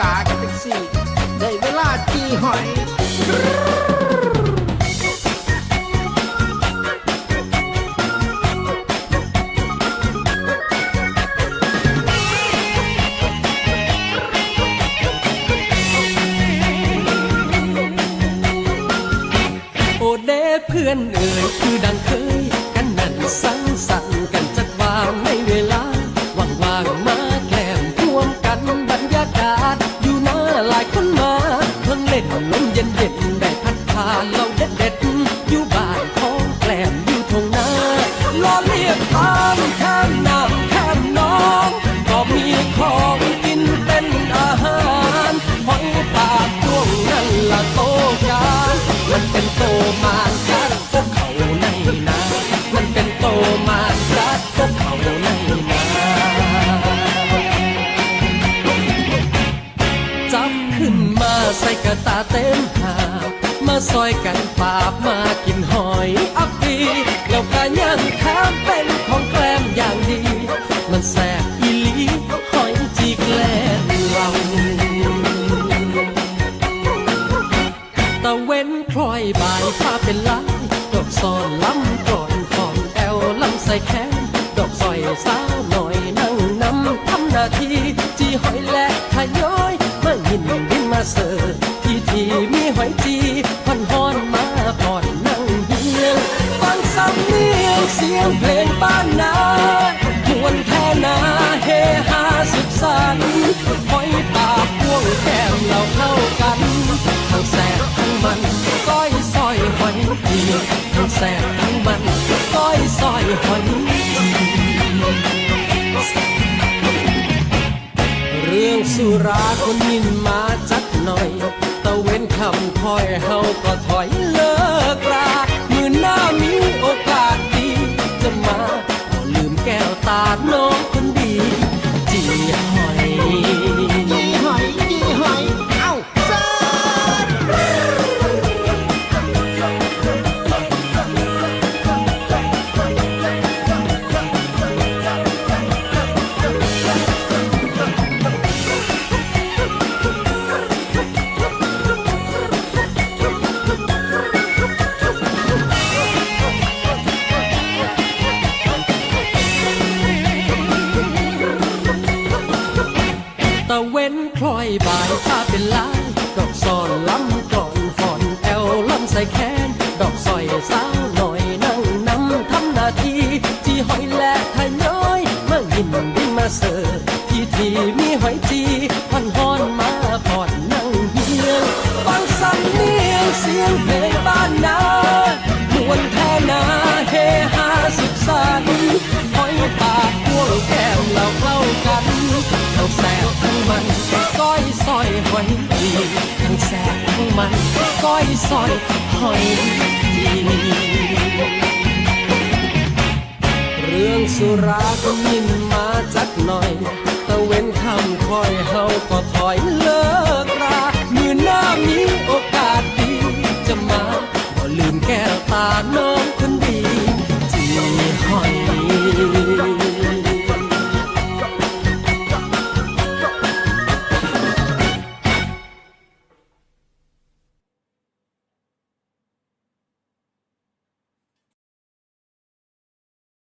ตากันจังสี่ ได้เวลาจีหอย โอเดเพื่อนเอ่ยคือดังเคย กันนั่นสังสรรค์ เย็นได้พัดพาเราเด็ดๆอยู่บ้านของแกล้มอยู่ทงนาล้อเลียบตามแค่น้ำแค่น้อง ก็มีของกินเป็นอาหารหอยปากช่วงนั้นละโตกันมันเป็นโตมากัดพวกเขาในนามันเป็นโตมากัดพวกเขาในนาจับขึ้นมาใส่กระตาเต็ม ซอยกันปาบมากินหอยอักปีแล้วก็ยังแถมเป็นของแกล้มอย่างดี มันแสบอีลีหอยจีแกล้มเราตะเว้นคล้อยบายฟ้าเป็นลายดอกซอนล้ำก่อนฟอนแอวลำใส่แขนดอกซอยสาวหน่อยนั่งนำทำหน้าที่จีหอยและทยอยมาหินดินมาเสิร์ ยงเสียงเพลงบ้านนามวนแท่นาเฮฮาสุขสันต์หอยปากพ่วงแก้มเราเข้ากัน ทั้งแสบทั้งมันก้อยซอยหอยจีทั้งแสบทั้งมันก้อยซอยหอยจีเรื่องสุราคนนินมาจัดหน่อย ตะเว้นคำคอยเฮาก็ถอยเลิก ตาน้องคนดีจีหอย เว้นคล้อยบ่ายฟ้าเป็นลายดอกซอนล้ำกรอนฟอนแอวล้ำใส่แขนดอกซอยสาวหน่อยนั่งนำทำหน้าที่จีหอยและทะย้อยเมาหินดินมาเสิร์ฟที่ทีมีหอยจีพันฮอนมาผ่อนนั่งเฮียงฟังสำเนียงเสียงเพลงบ้านนามวนแท่นาเฮฮาสุขสันต์หอยปากพ่วงแก้มเราเข้ากันทั้งแสบ มันก้อยซอยหอยดีทั้งแสบทั้งมันก้อยซอยหอยดีเรื่องสุราก็ยินมาจัดหน่อยตะเว้นคำคอยเฮาก็ถอยเลิก